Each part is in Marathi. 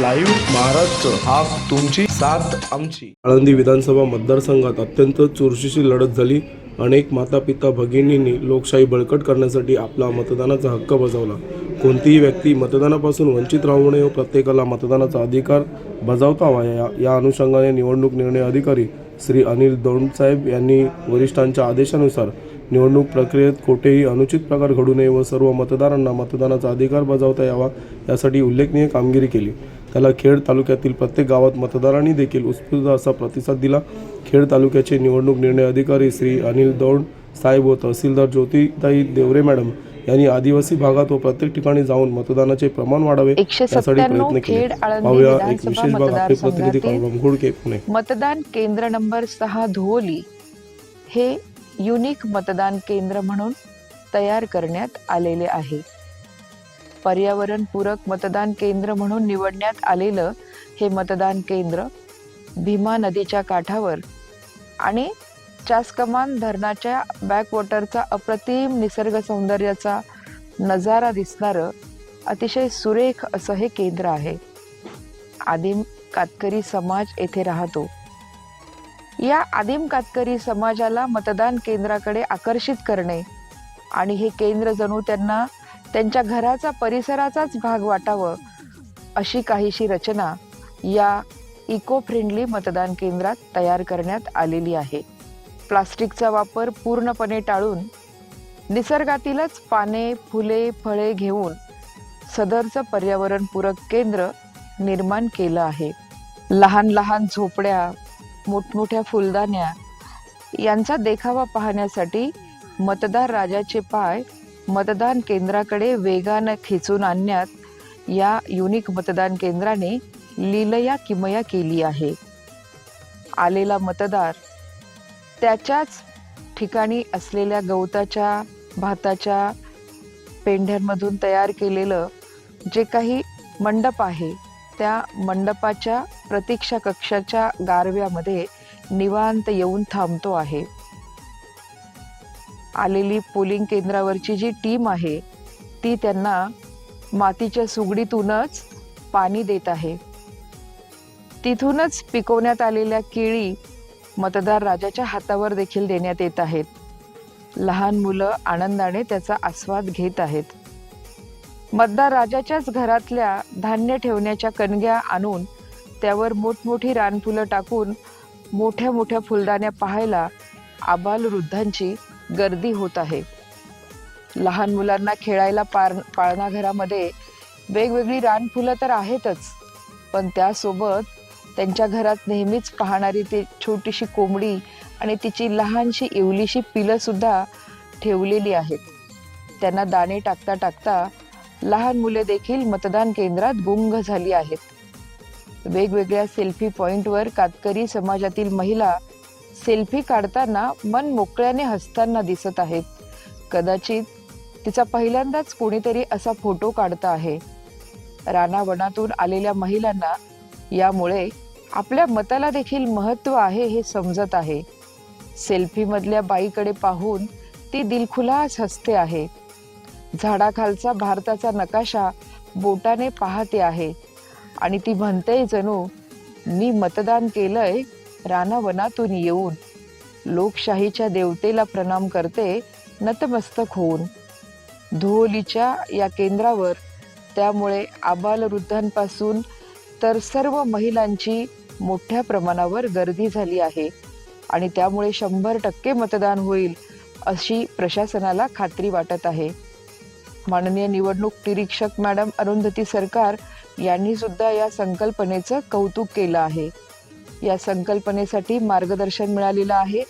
लाईव्ह महाराष्ट्र हा तुमची साथ आमची. आळंदी विधानसभा मतदारसंघात अत्यंत चुरशीची लढत झाली. अनेक माता पिता भगिनींनी लोकशाही बळकट करण्यासाठी आपला मतदानाचा हक्क बजावला. कोणतीही व्यक्ती मतदानापासून वंचित राहू नये व प्रत्येकाला मतदानाचा अधिकार बजावता हवा या या अनुषंगाने निवडणूक निर्णय अधिकारी श्री अनिल दौंडसाहेब यांनी वरिष्ठांच्या आदेशानुसार निवडणूक प्रक्रियेत कोठेही अनुचित प्रकार घडू नये व सर्व मतदारांना मतदानाचा अधिकार बजावता यावा यासाठी उल्लेखनीय कामगिरी केली. त्याला खेड तालुक्यातील प्रत्येक गावात मतदारांनी देखील उत्स्फूर्त असा प्रतिसाद दिला. खेड तालुक्याचे निवडणूक निर्णय अधिकारी श्री अनिल दौंड साहेब व तहसीलदार ज्योतिताई देवरे मॅडम यांनी आदिवासी भागात व प्रत्येक ठिकाणी जाऊन मतदानाचे प्रमाण वाढावे यासाठी प्रयत्न केले. खेड आळंदी पाहूया एक विधानसभा विशेष भाग आपले प्रतिनिधी मतदारसंघातील कळवम घोडके पुणे. मतदान केंद्र नंबर सहा धुओली हे युनिक मतदान केंद्र म्हणून तयार करण्यात आलेले आहे. पर्यावरणपूरक मतदान केंद्र म्हणून निवडण्यात आलेलं हे मतदान केंद्र भीमा नदीच्या काठावर आणि चासकमान धरणाच्या बॅकवॉटरचा अप्रतिम निसर्ग सौंदर्याचा नजारा दिसणारं अतिशय सुरेख असं हे केंद्र आहे. आदिम कातकरी समाज येथे राहतो. या आदिम कातकरी समाजाला मतदान केंद्राकडे आकर्षित करणे आणि हे केंद्र जणू त्यांना त्यांच्या घराचा परिसराचाच भाग वाटावं अशी काहीशी रचना या इको फ्रेंडली मतदान केंद्रात तयार करण्यात आलेली आहे. प्लास्टिकचा वापर पूर्णपणे टाळून निसर्गातीलच पाने फुले फळे घेऊन सदरचं पर्यावरणपूरक केंद्र निर्माण केलं आहे. लहान लहान झोपड्या मोठमोठ्या फुलदाण्या यांचा देखावा पाहण्यासाठी मतदार राजाचे पाय मतदान केंद्राकडे वेगानं खेचून आणण्यात या युनिक मतदान केंद्राने लीलया किमया केली आहे. आलेला मतदार त्याच्याच ठिकाणी असलेल्या गवताच्या भाताच्या पेंढ्यांमधून तयार केलेलं जे काही मंडप आहे त्या मंडपाच्या प्रतीक्षा कक्षाच्या गारव्यामध्ये निवांत येऊन थांबतो आहे. आलेली पोलिंग केंद्रावरची जी टीम आहे ती त्यांना मातीच्या सुगडीतूनच पाणी देत आहे. तिथूनच पिकवण्यात आलेल्या केळी मतदार राजाच्या हातावर देखील देण्यात येत आहेत. लहान मुलं आनंदाने त्याचा आस्वाद घेत आहेत. मतदार राजाच्याच घरातल्या धान्य ठेवण्याच्या कणग्या आणून त्यावर मोठमोठी रानफुलं टाकून मोठ्या मोठ्या फुलदाण्या पाहायला आबाल वृद्धांची गर्दी होत आहे. लहान मुलांना खेळायला पार पाळणा घरामध्ये वेगवेगळी रानफुलं तर आहेतच पण त्यासोबत त्यांच्या घरात नेहमीच पाहणारी ती छोटीशी कोंबडी आणि तिची लहानशी इवलीशी पिलंसुद्धा ठेवलेली आहेत. त्यांना दाणे टाकता टाकता लहान मुले देखील मतदान केंद्रात गुंग झाली आहेत. वेगवेगळ्या सेल्फी पॉईंटवर कातकरी समाजातील महिला सेल्फी काढताना मन मोकळ्याने हसताना दिसत आहेत कदाचित तिचा पहिल्यांदाच कोणीतरी असा फोटो काढता आहे. रानावनातून आलेल्या महिलांना यामुळे आपल्या मताला देखील महत्त्व आहे हे समजत आहे. सेल्फीमधल्या बाईकडे पाहून ती दिलखुलास हसते आहे. झाडाखालचा भारताचा नकाशा बोटाने पाहते आहे. आणि ती म्हणते जणू मी मतदान केलंय रानावनातून येऊन लोकशाहीच्या देवतेला प्रणाम करते नतमस्तक होऊन. धुओलीच्या या केंद्रावर त्यामुळे आबालवृद्धांपासून तर सर्व महिलांची मोठ्या प्रमाणावर गर्दी झाली आहे आणि त्यामुळे शंभर टक्के मतदान होईल अशी प्रशासनाला खात्री वाटत आहे. माननीय निवडणूक निरीक्षक मॅडम अरुंधती सरकार यांनी सुद्धा या संकल्पनेचं कौतुक केलं आहे. या संकल्पनेसाठी मार्गदर्शन मिळालेलं आहे.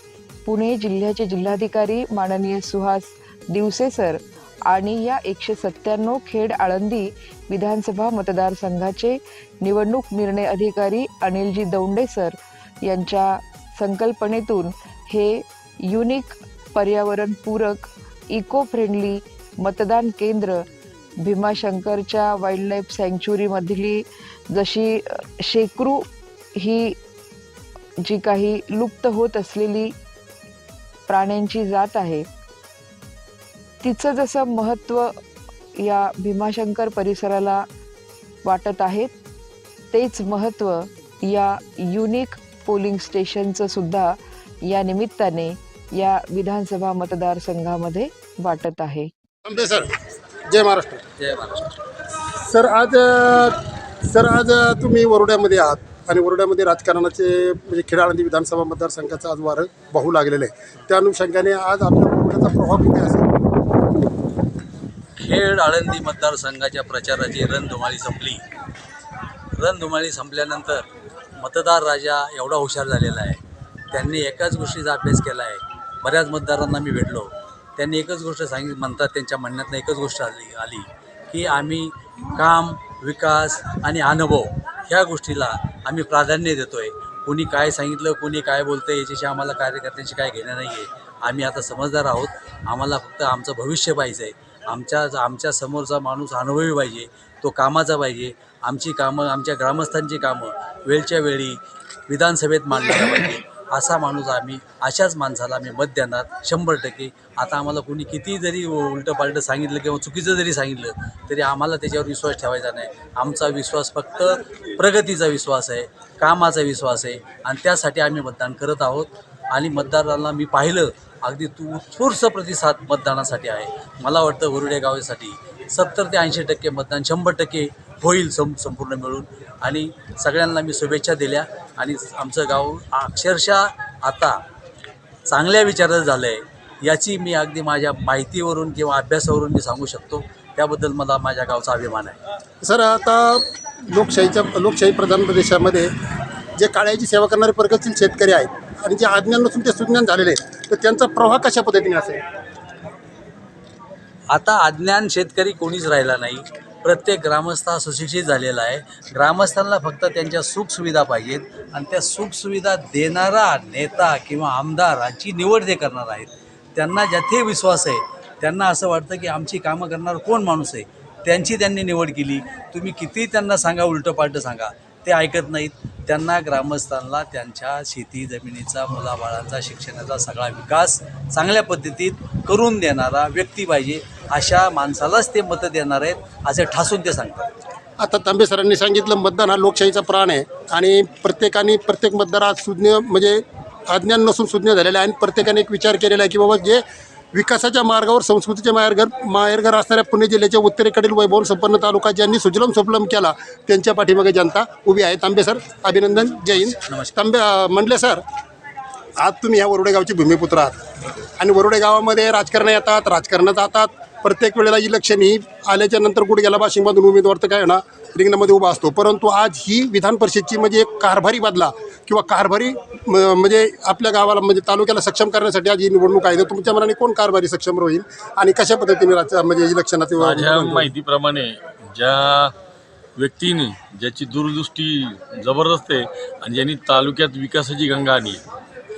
पुणे जिल्ह्याचे जिल्हाधिकारी माननीय सुहास दिवसे सर आणि या एकशे सत्त्याण्णव खेड आळंदी विधानसभा मतदारसंघाचे निवडणूक निर्णय अधिकारी अनिलजी दौंडे सर यांच्या संकल्पनेतून हे युनिक पर्यावरणपूरक इको फ्रेंडली मतदान केंद्र भीमाशंकरच्या वाईल्डलाईफ सँच्युरीमधली जशी शेकरू ही जी काही लुप्त होत असलेली प्राण्यांची जात आहे तिचं जसं महत्त्व या भीमाशंकर परिसराला वाटत आहेत तेच महत्त्व या युनिक पोलिंग स्टेशनचं सुद्धा या निमित्ताने या विधानसभा मतदारसंघामध्ये वाटत आहे. सर. जय महाराष्ट्र. जय महाराष्ट्र. सर आज सर आज तुम्ही वरोड्यामध्ये आहात. आणि वरोड्यामध्ये राजकारणाचे म्हणजे खेळाळंदी विधानसभा मतदारसंघाचं आज वारं पाहू लागलेलं आहे. त्या अनुषंगाने आज आपल्या वरोड्याचा प्रभाव किती असेल खेड आळंदी मतदारसंघाच्या प्रचाराची रणधुमाळी संपली. रणधुमाळी संपल्यानंतर मतदार राजा एवढा हुशार झालेला आहे. त्यांनी एकाच गोष्टीचा अभ्यास केला आहे. बऱ्याच मतदारांना मी भेटलो. त्यांनी एकच गोष्ट सांगित म्हणतात त्यांच्या म्हणण्यातनं एकच गोष्ट आली आली की आम्ही काम विकास आणि अनुभव ह्या गोष्टीला आम्ही प्राधान्य देतो आहे कोणी काय सांगितलं कोणी काय बोलतं याच्याशी आम्हाला कार्यकर्त्यांशी काय घेणं नाही आहे आम्ही आता समजदार आहोत. आम्हाला फक्त आमचं भविष्य पाहिजे आहे आमच्या आमच्या समोरचा माणूस अनुभवी पाहिजे. तो कामाचा पाहिजे. आमची कामं आमच्या ग्रामस्थांची कामं वेळच्या वेळी विधानसभेत मांडली पाहिजे. असा माणूस आम्ही अशाच माणसाला आम्ही मत देणार शंभर टक्के. आता आम्हाला कोणी किती जरी उलटं पालटं सांगितलं किंवा चुकीचं जरी सांगितलं तरी आम्हाला त्याच्यावर विश्वास ठेवायचा नाही. आमचा विश्वास फक्त प्रगतीचा विश्वास आहे कामाचा विश्वास आहे आणि त्यासाठी आम्ही मतदान करत आहोत. आणि मतदारांना मी पाहिलं अगदी तू उत्स्फूर्त प्रतिसाद मतदानासाठी आहे. मला वाटतं वरुडे गावासाठी सत्तर ते ऐंशी टक्के मतदान शंभर टक्के होईल सं संपूर्ण मिळून. आणि सगळ्यांना मी शुभेच्छा दिल्या. आणि आमचं गाव अक्षरशः आता चांगल्या विचाराचं झालं आहे याची मी अगदी माझ्या माहितीवरून किंवा अभ्यासावरून मी सांगू शकतो. त्याबद्दल मला माझ्या गावचा अभिमान आहे. सर आता लोकशाहीच्या लोकशाही प्रधान प्रदेशामध्ये जे काळ्याची सेवा करणारे प्रगतशील शेतकरी आहेत आणि जे अज्ञान नसून ते सुज्ञान झालेले आहेत तर त्यांचा प्रवाह कशा पद्धतीने असेल? आता अज्ञान शेतकरी कोणीच राहिला नाही. प्रत्येक ग्रामस्थ हा सुशिक्षित झालेला आहे. ग्रामस्थांना फक्त त्यांच्या सुखसुविधा पाहिजेत आणि त्या सुखसुविधा देणारा नेता किंवा आमदारांची निवड ते करणार आहेत. त्यांना ज्याथे विश्वास आहे त्यांना असं वाटतं की आमची कामं करणार कोण माणूस आहे? त्यांची त्यांनी निवड केली. तुम्ही किती त्यांना सांगा उलटं पालटं सांगा. ते ऐकत नाहीत. त्यांना ग्रामस्थांना त्यांच्या शेती जमिनीचा मुलाबाळांचा शिक्षणाचा सगळा विकास चांगल्या पद्धतीत करून देणारा व्यक्ती पाहिजे अशा माणसालाच ते मतं देणार आहेत असे ठासून ते सांगतात. आता तांबे सरांनी सांगितलं मतदान हा लोकशाहीचा प्राण आहे आणि प्रत्येकाने प्रत्येक मतदार आज सुज्ञ म्हणजे अज्ञान नसून सुज्ञ झालेला आहे आणि प्रत्येकाने एक विचार केलेला आहे की बाबा जे विकासाच्या मार्गावर संस्कृतीच्या माहेरघर माहेरघर असणाऱ्या पुणे जिल्ह्याच्या उत्तरेकडील वैभव संपन्न तालुका ज्यांनी सुजलम सुफलम केला त्यांच्या पाठीमागे जनता उभी आहे. तांबे सर अभिनंदन. जय हिंद. तांबे म्हणले सर आज तुम्ही ह्या वरोडे गावचे भूमिपुत्र आहात. आणि वरोडे गावामध्ये राजकारण येतात राजकारणात जातात. प्रत्येक वेळेला इलेक्शन ही आल्याच्यानंतर गुडघ्याला बाशिंगमधून उमेदवार तर काय होणार? रिंगणामध्ये उभा असतो. परंतु आज ही विधान परिषदची म्हणजे एक कारभारी बदला. किंवा कारभारी म्हणजे आपल्या गावाला म्हणजे तालुक्याला सक्षम करण्यासाठी आज ही निवडणूक आहे. तर तुमच्या मनाने कोण कारभारी सक्षम होईल आणि कशा पद्धतीने म्हणजे इलेक्शनात माझ्या माहितीप्रमाणे ज्या व्यक्तीने ज्याची दूरदृष्टी जबरदस्त आहे आणि ज्यांनी तालुक्यात विकासाची गंगा आणली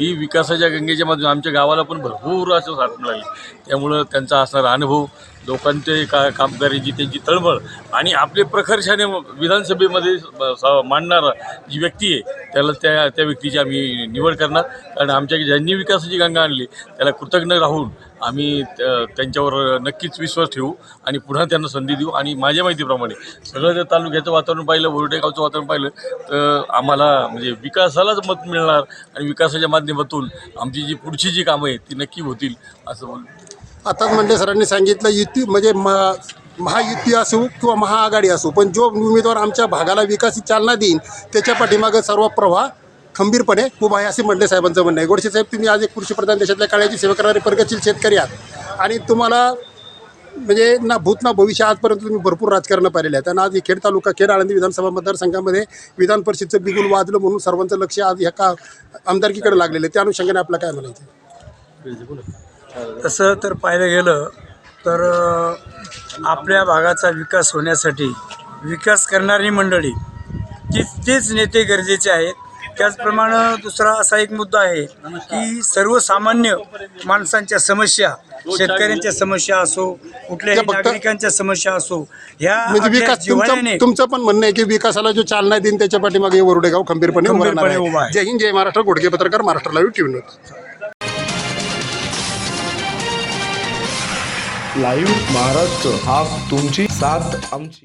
ही विकासाच्या गंगेच्या माध्यमातून आमच्या गावाला पण भरपूर असं साथ मिळाली. त्यामुळं त्यांचा असणारा अनुभव लोकांचे का कामगारीची त्यांची तळमळ आणि आपले प्रखर्षाने विधानसभेमध्ये स- मांडणारा जी व्यक्ती आहे त्याला त्या त्या व्यक्तीची आम्ही निवड करणार. कारण आमच्या ज्यांनी विकासाची गंगा आणली त्याला कृतज्ञ राहून आम्ही त्या- त्यांच्यावर नक्कीच विश्वास ठेवू आणि पुन्हा त्यांना संधी देऊ. आणि माझ्या माहितीप्रमाणे सगळं जर तालुक्याचं वातावरण पाहिलं बोर्डे गावचं वातावरण पाहिलं तर आम्हाला म्हणजे विकासालाच मत मिळणार आणि विकासाच्या माध्यमातून आमची जी पुढची जी कामं आहेत ती नक्की होतील असं बोल आताच म्हणजे सरांनी सांगितलं युती म्हणजे महा महायुती असो किंवा महाआघाडी असो पण जो उमेदवार आमच्या भागाला विकासी चालना देईन त्याच्या पाठीमागं सर्व प्रवाह खंबीरपणे उभा आहे असे म्हणले साहेबांचं म्हणणं आहे. गोडसे साहेब तुम्ही आज एक कृषीप्रधान देशातल्या काळाची सेवा करणारे प्रगतशील शेतकरी आहात. आणि तुम्हाला म्हणजे ना भूत ना भविष्य आजपर्यंत तुम्ही भरपूर राजकारण पाहिलेलं आहे आणि आज खेड तालुका खेड आळंदी विधानसभा मतदारसंघामध्ये विधान परिषदचं बिगुल वाजलं म्हणून सर्वांचं लक्ष आज ह्या का आमदारकीकडे लागलेलं आहे. त्या अनुषंगाने आपलं काय म्हणायचं? आहे? तसं तर पाहायला गेलं तर आपल्या भागाचा विकास होण्यासाठी विकास करणारी मंडळी तीच तेच नेते गरजेचे आहेत. त्याचप्रमाणे दुसरा असा एक मुद्दा आहे की सर्वसामान्य माणसांच्या समस्या शेतकऱ्यांच्या समस्या असो कुठल्याही नागरिकांच्या समस्या असो ह्या म्हणजे तुमचं पण म्हणणं आहे की विकासाला जो चालना देईन त्याच्या पाठीमागे वरुडे गाव खंबीरपणे. जय हिंद जय महाराष्ट्र गोडके पत्रकार महाराष्ट्र लाईव्ह लाईव्ह महाराष्ट्र हा तुमची साथ आमची.